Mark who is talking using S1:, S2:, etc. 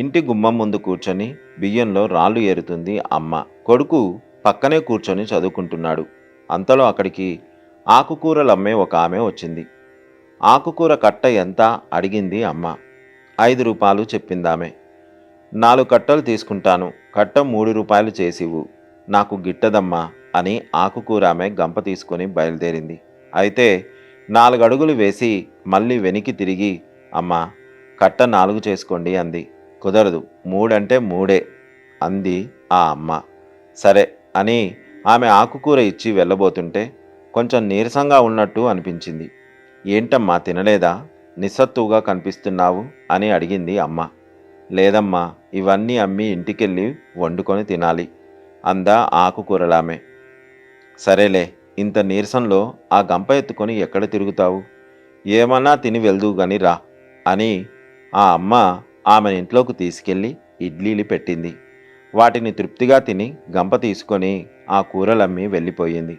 S1: ఇంటి గుమ్మం ముందు కూర్చొని బియ్యంలో రాళ్ళు ఏరుతుంది అమ్మ. కొడుకు పక్కనే కూర్చొని చదువుకుంటున్నాడు. అంతలో అక్కడికి ఆకుకూరలు అమ్మే ఒక ఆమె వచ్చింది. ఆకుకూర కట్ట ఎంత? అడిగింది అమ్మ. ఐదు రూపాయలు చెప్పిందామె. నాలుగు కట్టలు తీసుకుంటాను. కట్ట మూడు రూపాయలు చేసివు నాకు గిట్టదమ్మా అని ఆకుకూర ఆమె గంప తీసుకొని బయలుదేరింది. అయితే నాలుగు అడుగులు వేసి మళ్ళీ వెనక్కి తిరిగి అమ్మా కట్ట నాలుగు చేసుకోండి అంది. కుదరదు. మూడంటే మూడే. అంది ఆ అమ్మ. సరే అని ఆమె ఆకుకూర ఇచ్చి వెళ్ళబోతుంటే కొంచెం నీరసంగా ఉన్నట్టు అనిపించింది. ఏంటమ్మా తినలేదా? నిస్సత్తుగా కనిపిస్తున్నావు అని అడిగింది అమ్మ. లేదమ్మా ఇవన్నీ అమ్మి ఇంటికెళ్ళి వండుకొని తినాలి అందా ఆకుకూరలామె. సరేలే ఇంత నీరసంలో ఆ గంప ఎత్తుకొని ఎక్కడ తిరుగుతావు? ఏమన్నా తిని వెళ్దు గాని రా అని ఆ అమ్మ ఆమెను ఇంట్లోకి తీసుకెళ్ళి ఇడ్లీలు పెట్టింది. వాటిని తృప్తిగా తిని గంప తీసుకొని ఆ కూరలమ్మి వెళ్ళిపోయింది.